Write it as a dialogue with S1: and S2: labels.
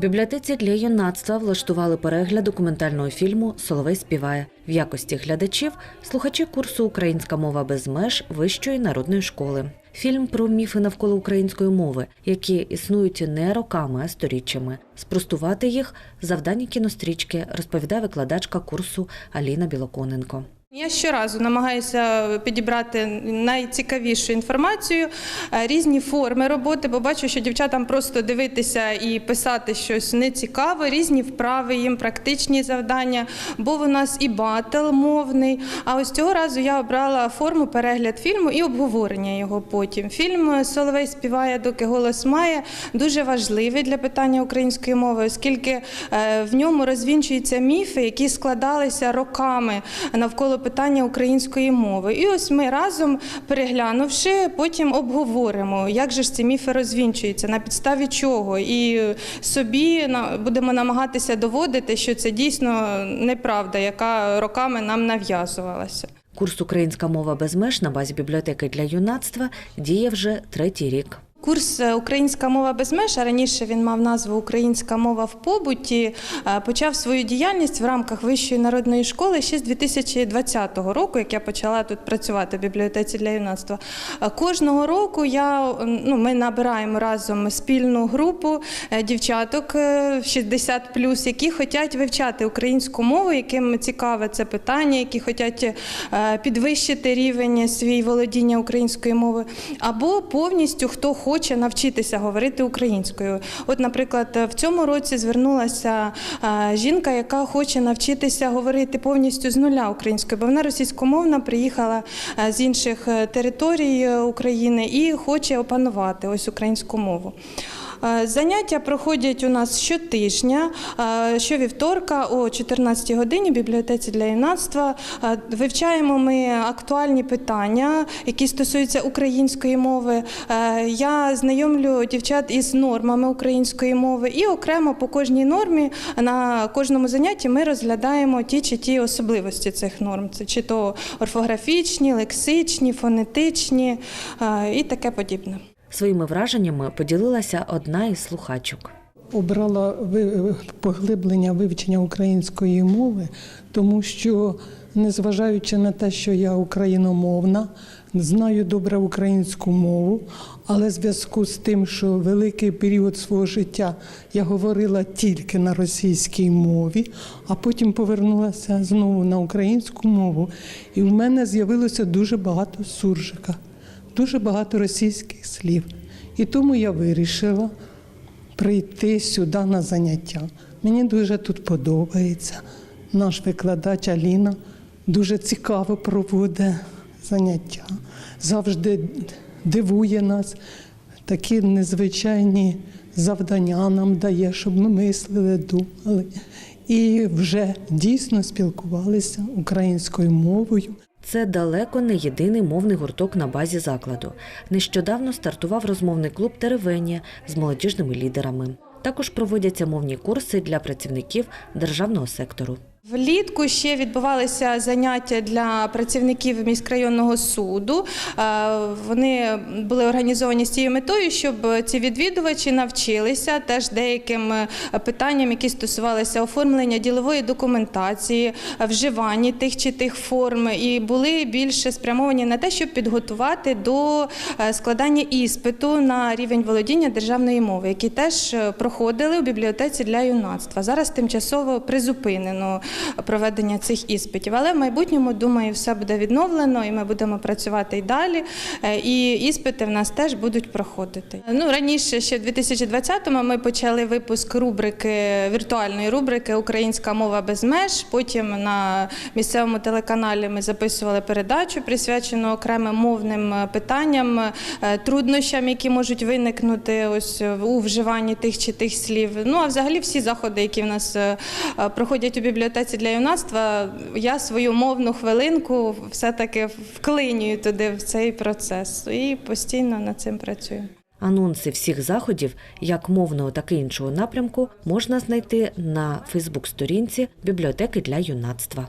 S1: Бібліотеці для юнацтва влаштували перегляд документального фільму Соловей співає в якості глядачів, слухачі курсу Українська мова без меж вищої народної школи. Фільм про міфи навколо української мови, які існують не роками, а сторіччями. Спростувати їх завдання кінострічки, розповідає викладачка курсу Аліна Білоконенко.
S2: Я щоразу намагаюся підібрати найцікавішу інформацію, е, різні форми роботи, бо бачу, що дівчатам просто дивитися і писати щось не цікаво, різні вправи їм, практичні завдання. Був у нас і батл мовний. А ось цього разу я обрала форму перегляд фільму і обговорення його потім. Фільм Соловей співає, доки голос має дуже важливий для питання української мови, оскільки е, в ньому розвінчуються міфи, які складалися роками навколо питання української мови. І ось ми разом переглянувши, потім обговоримо, як же ж ці міфи розвінчуються, на підставі чого, і собі будемо намагатися доводити, що це дійсно неправда, яка роками нам нав'язувалася.
S1: Курс Українська мова без меж на базі бібліотеки для юнацтва діє вже третій рік.
S2: Курс е, Українська мова без меж, а раніше він мав назву Українська мова в побуті, е, почав свою діяльність в рамках Вищої народної школи ще з 2020 року, як я почала тут працювати в бібліотеці для юнацтва. Е, Кожного року я, ну, ми набираємо разом спільну групу дівчаток е, 60 які хочуть вивчати українську мову, яким цікаве це питання, які хочуть підвищити рівень свій володіння української мови, або повністю хто хоче навчитися говорити українською. От, наприклад, в цьому році звернулася жінка, яка хоче навчитися говорити повністю з нуля українською, бо вона російськомовна приїхала з інших е, територій е, України і хоче опанувати ось українську мову. Е, Заняття проходять у нас щотижня, е, щовівторка о 14 годині в бібліотеці для юнацтва. Е, Вивчаємо ми актуальні питання, які стосуються української мови. Я знайомлю дівчат із нормами української мови, і окремо по кожній нормі на кожному занятті ми розглядаємо ті чи ті особливості цих норм. Це чи то орфографічні, лексичні, фонетичні і таке подібне.
S1: Своїми враженнями поділилася одна із слухачок.
S3: обрала поглиблення вивчення української мови, тому що, незважаючи на те, що я україномовна, знаю добре українську мову, але в зв'язку з тим, що великий період свого життя я говорила тільки на російській мові, а потім повернулася знову на українську мову, і в мене з'явилося дуже багато суржика, дуже багато російських слів. І тому я вирішила прийти сюди на заняття. Мені дуже тут подобається. Наш викладач Аліна дуже цікаво проводить заняття, завжди дивує нас, такі незвичайні завдання нам дає, щоб ми мислили, думали. І вже дійсно спілкувалися українською мовою.
S1: Це далеко не єдиний мовний гурток на базі закладу. Нещодавно стартував розмовний клуб Теревенія з молодіжними лідерами. Також проводяться мовні курси для працівників державного сектору.
S2: Влітку ще відбувалися заняття для працівників міськрайонного суду. Е, Вони були організовані з цією метою, щоб ці відвідувачі навчилися теж деяким е, питанням, які стосувалися оформлення ділової документації, вживання тих чи тих форм, і були більше спрямовані на те, щоб підготувати до е, складання іспиту на рівень володіння державної мови, які теж проходили у бібліотеці для юнацтва. Зараз тимчасово призупинено проведення цих іспитів. Але в майбутньому, думаю, все буде відновлено, і ми будемо працювати і далі. Е, І іспити в нас теж будуть проходити. Ну раніше, ще в 2020-му, ми почали випуск рубрики віртуальної рубрики Українська мова без меж. Потім на місцевому телеканалі ми записували передачу, присвячену окремим мовним е, питанням, е, труднощам, які можуть виникнути ось у вживанні тих чи тих слів. Ну а взагалі всі заходи, які в нас проходять у бібліотеці для юнацтва, я свою мовну хвилинку все-таки вклинюю туди в цей процес і постійно над цим працюю.
S1: Анонси всіх заходів, як мовного, так і іншого напрямку, можна знайти на Фейсбук-сторінці бібліотеки для юнацтва.